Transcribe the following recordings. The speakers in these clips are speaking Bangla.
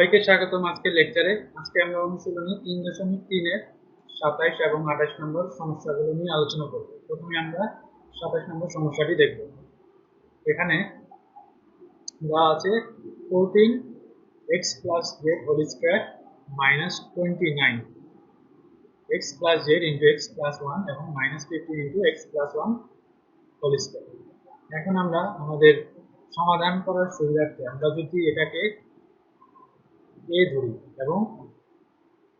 সবাইকে স্বাগতম আজকের লেকচারে আজকে আমরা অনুশীলনী তিন দশমিক তিনের সাতাইশ এবং আঠাশ নম্বর সমস্যাগুলো নিয়ে আলোচনা করব। প্রথমে আমরা সাতাইশ নম্বর সমস্যাটি দেখব। এখানে দেওয়া আছে fourteen X plus Z whole square minus twenty nine X plus Z into X plus one এবং minus fifteen into X plus one whole square এখন আমরা আমাদের সমাধান করার সুবিধার্থে আমরা যদি এটাকে এ ধরি এবং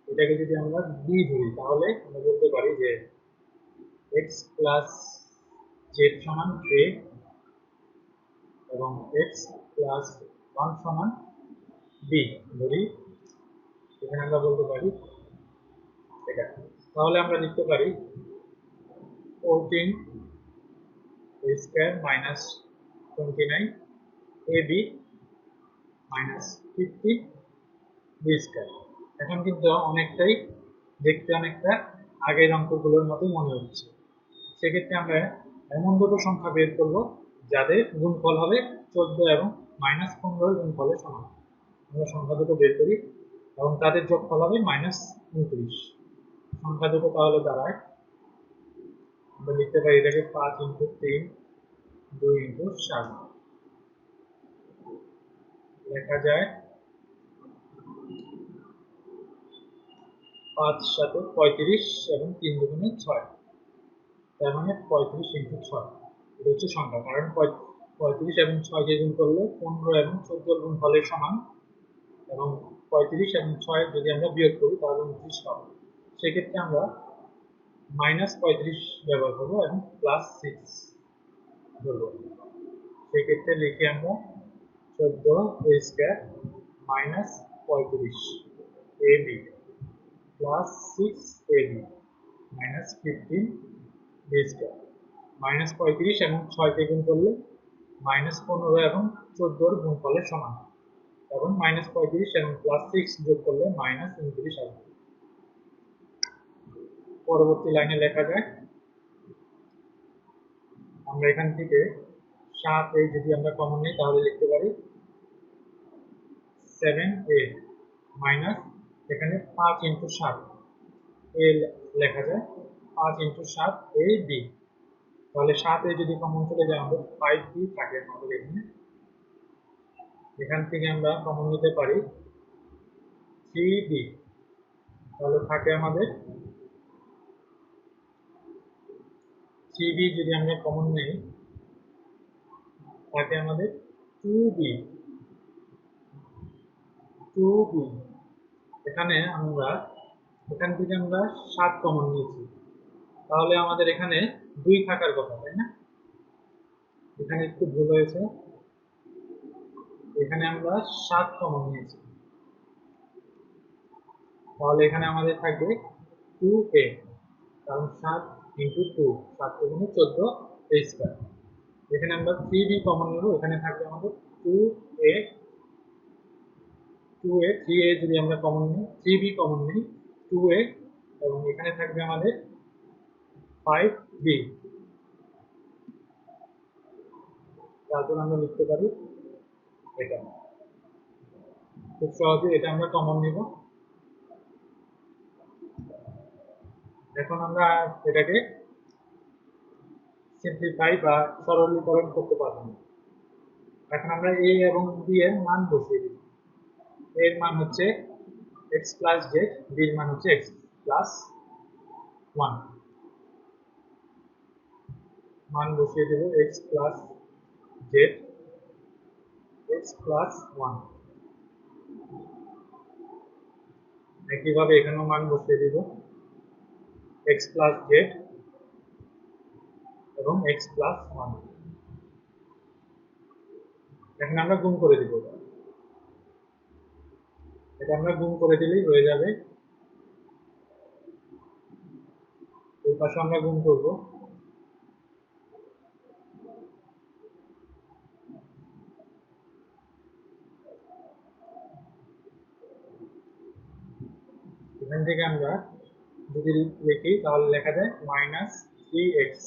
এটাকে যদি আমরা বি ধরি, তাহলে আমরা বলতে পারি যে এক্স প্লাস জেড সমান এ এবং এক্স প্লাস ওয়ান সমান বি ধরি। এখানে আমরা বলতে পারি এটা। তাহলে আমরা লিখতে পারি fourteen square minus twenty nine A B minus fifty square এখন কিন্তু অনেকটাই দেখতে অনেকটা আগের অঙ্কগুলোর মতো মনে হচ্ছে। সেক্ষেত্রে আমরা এমন দুটো সংখ্যা বের করব যাদের গুণফল হবে চোদ্দ এবং মাইনাস পনেরোর গুণফলের সমান। আমরা সংখ্যা দুটো বের করি এবং তাদের যোগফল হবে মাইনাস উনত্রিশ। সংখ্যা দুটো তাহলে দাঁড়ায়। আমরা লিখতে পারি এটাকে পাঁচ ইন্টু তিন, দুই ইন্টু সাত। লেখা যায় পাঁচ সাথে পঁয়ত্রিশ এবং তিন দুগুণে ছয়। তার মানে পঁয়ত্রিশ ইন্টু ছয়। এটা হচ্ছে সংখ্যা। কারণ পঁয়ত্রিশ এবং ছয়কে গুণ করলে পনেরো এবং চোদ্দ গুণ ফলের সমান। এবং পঁয়ত্রিশ এবং ছয় যদি আমরা বিয়োগ করি, তাহলে উনত্রিশ পাবো। সেক্ষেত্রে আমরা মাইনাস পঁয়ত্রিশ ব্যবহার করব এবং প্লাস সিক্স ধরবো। সেক্ষেত্রে লিখে আমরা চোদ্দ স্কোয়ার মাইনাস পঁয়ত্রিশ A B six A B minus fifteen square minus পঁয়ত্রিশ এবং ছয়কে গুণ করলে মাইনাস পনেরো এবং চোদ্দোর গুণফলের সমান। এবং মাইনাস পঁয়ত্রিশ এবং প্লাস সিক্স যোগ করলে মাইনাস উনত্রিশ আসবে পরবর্তী লাইনে লেখা যায়, আমরা এখান থেকে সাত এ যদি আমরা কমন নিই, তাহলে লিখতে পারি সেভেন এ মাইনাস এখানে পাঁচ ইন্টু সাত। এ লেখা যায় পাঁচ ইন্টু সাত এ বি। তাহলে সাত এ যদি কমন চলে যায়, আমাদের ফাইভ বি থাকে আমাদের এখানে। এখান থেকে আমরা কমন নিতে পারি থ্রি বি তাহলে থাকে আমাদের থ্রি বি যদি আমরা কমন নেই, থাকে আমাদের টু বি টু বি এখানে আমরা, এখান থেকে আমরা সাত কমন নিয়েছি। তাহলে আমাদের এখানে দুই থাকার কথা, তাই না? এখানে একটু ভুল হয়েছে। এখানে আমরা সাত কমন নিয়েছি। তাহলে এখানে আমাদের থাকবে টু এ কারণ সাত ইন্টু টু সাত গুণে চোদ্দ এ স্কোয়ার এখানে আমরা থ্রি বি কমন নেব, এখানে থাকবে আমাদের two A two A three A যদি আমরা কমন কমন এবং এখানে থাকবে আমাদের আমরা লিখতে পারি এটা। খুব সহজে এটা আমরা কমন নিব। এখন আমরা এটাকে সিম্পলিফাই বা সরলীকরণ করতে পারব এখন আমরা এ এবং বি এর মান বসিয়ে দিব এর মান হচ্ছে এক্স প্লাস জেড বি এর মান হচ্ছে এক্স প্লাস ওয়ান মান বসিয়ে দেব X plus Z X plus one একইভাবে এখানেও মান বসিয়ে দিব এক্স প্লাস জেড এবং এক্স প্লাস ওয়ান এখন আমরা গুণ করে দিব। আমরা গুণ করে দিলেই হয়ে যাবে। এই পাশে আমরা গুণ করব। এখান থেকে আমরা যদি লিখি তাহলে লেখা যায় মাইনাস থ্রি এক্স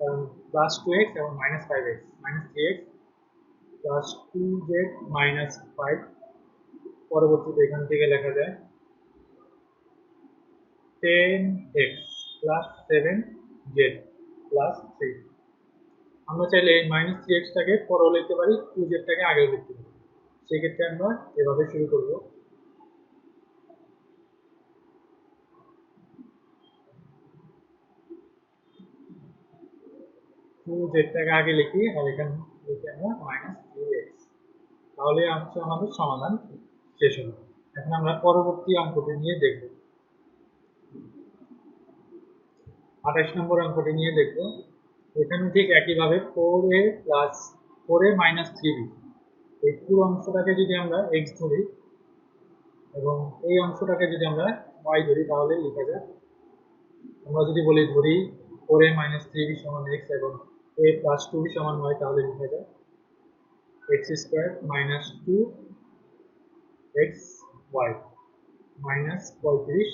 কারণ প্লাস টু এক্স এবং minus five X minus three X plus two Z minus five পরবর্তীতে এখান থেকে লেখা যায় ten X plus seven Z plus three আমরা চাইলে এই মাইনাস থ্রি এক্সটাকে পরেও লিখতে পারি টু জেডটাকে আগেও লিখতে পারি। সেক্ষেত্রে আমরা এভাবে শুরু করব। টু জেডটাকে আগে লিখি, আর এখানে লিখি আমরা মাইনাস থ্রি এক্স তাহলে হচ্ছে আমাদের সমাধান শেষ হলো। এখন আমরা পরবর্তী অঙ্কটি নিয়ে দেখব। আঠাশ নম্বর অঙ্কটি নিয়ে দেখব। এখানে ঠিক একইভাবে four A plus four A minus three B এই পুরো অংশটাকে যদি আমরা এক্স ধরি এবং এই অংশটাকে যদি আমরা ওয়াই ধরি, তাহলে লেখা যায় আমরা যদি বলি ধরি four A minus three B সমান এক্স এবং এ প্লাস টু বি সমান ওয়াই তাহলে লেখা যায় X square minus two X Y minus পঁয়ত্রিশ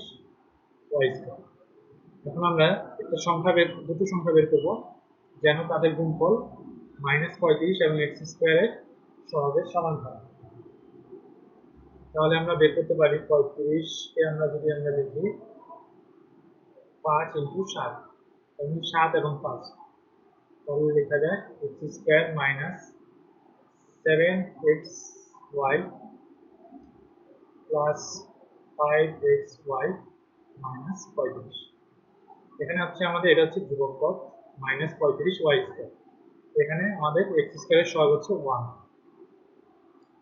ওয়াই স্কোয়ার এখন আমরা একটা সংখ্যা বের, দুটো সংখ্যা বের করব, যেন তাদের গুণফল মাইনাস পঁয়ত্রিশ এবং এক্স স্কোয়ারের সহজের সমান হয়। তাহলে আমরা বের করতে পারি পঁয়ত্রিশকে আমরা যদি আমরা দেখি পাঁচ ইন্টু সাত এবং সাত এবং পাঁচ। তাহলে লেখা যায় X square minus seven X Y plus five X Y minus পঁয়ত্রিশ। এখানে হচ্ছে আমাদের, এটা হচ্ছে ধ্রুবক পদ মাইনাস পঁয়ত্রিশ ওয়াই স্কোয়ার এখানে আমাদের এক্স স্কোয়ারের সহগ হচ্ছে ওয়ান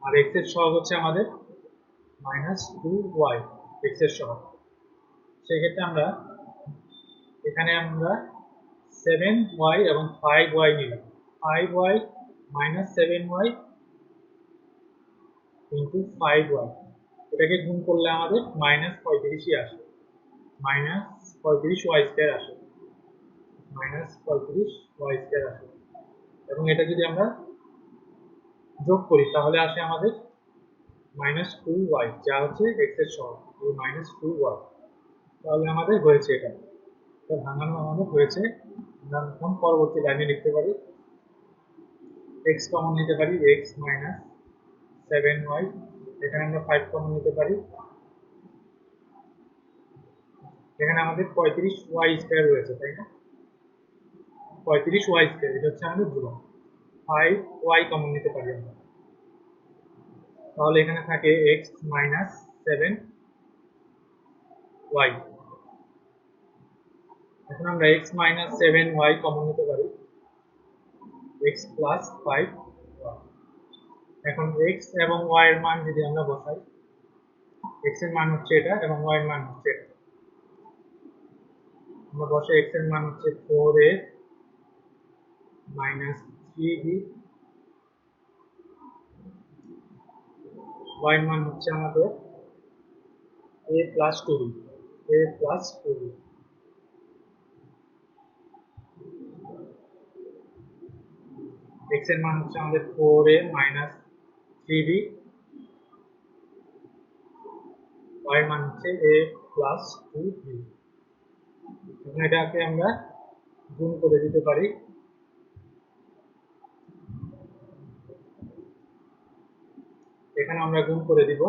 আর এক্সের সহগ হচ্ছে আমাদের মাইনাস টু ওয়াই এক্সের সহগ। সেক্ষেত্রে আমরা, এখানে আমরা সেভেন ওয়াই এবং ফাইভ ওয়াই নিলাম। Five Y minus seven Y into five Y এটাকে গুণ করলে আমাদের মাইনাস পঁয়ত্রিশই আসে। মাইনাস পঁয়ত্রিশ ওয়াই স্কোয়ার আসে। মাইনাস পঁয়ত্রিশ ওয়াই স্কোয়ার আসে। এবং এটা যদি আমরা যোগ করি, তাহলে আসে আমাদের মাইনাস টু ওয়াই যা হচ্ছে এক্সের এই মাইনাস টু ওয়াই তাহলে আমাদের হয়েছে এটা। এটা ভাঙানো আমাদের হয়েছে। আমরা এখন পরবর্তী লাইনে লিখতে পারি? এক্স কমন নিতে পারি এক্স মাইনাস সেভেন ওয়াই এখানে আমরা ফাইভ কমন নিতে পারি। এখানে আমাদের পঁয়ত্রিশ ওয়াই স্কোয়ার রয়েছে, তাই না? পঁয়ত্রিশ ওয়াই স্কোয়ার এটা হচ্ছে আমাদের ধ্রুবক ফাইভ ওয়াই কমন নিতে পারি আমরা। তাহলে এখানে থাকে এক্স মাইনাস সেভেন ওয়াই এখন আমরা X minus seven Y common নিতে পারি। এক্স প্লাস ফাইভ এখন এক্স এবং ওয়াই এর মান যদি আমরা বসাই এক্সের মান হচ্ছে এটা এবং ওয়াই এর মান হচ্ছে এটা। আমরা বসে এক্সের মান হচ্ছে four A minus three B Y মান হচ্ছে আমাদের A plus two B A plus two B এক্সের মান হচ্ছে আমাদের four A minus three B Y মান হচ্ছে এ প্লাস টু বি এটাকে আমরা গুণ করে দিতে পারি। এখানে আমরা গুণ করে দিব।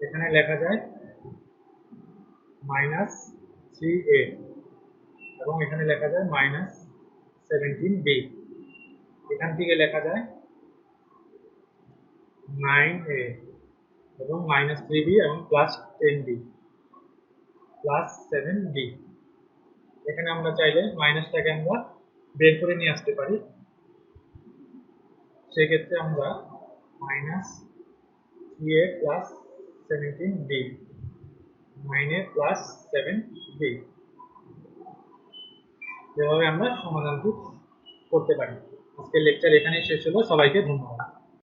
এখানে লেখা যায় মাইনাস থ্রি এ। এবং এখানে লেখা যায় মাইনাস সেভেন্টিন বি। এখান থেকে লেখা যায় নাইন এ। এবং মাইনাস থ্রি বি এবং plus ten B. Plus seven B. এখানে আমরা চাইলে মাইনাসটাকে আমরা বের করে নিয়ে আসতে পারি। সেক্ষেত্রে আমরা minus three A plus seventeen B. Nine A plus seven B এভাবে আমরা সমাধানটি করতে পারি। আজকের লেকচার এখানেই শেষ হলো। সবাইকে ধন্যবাদ।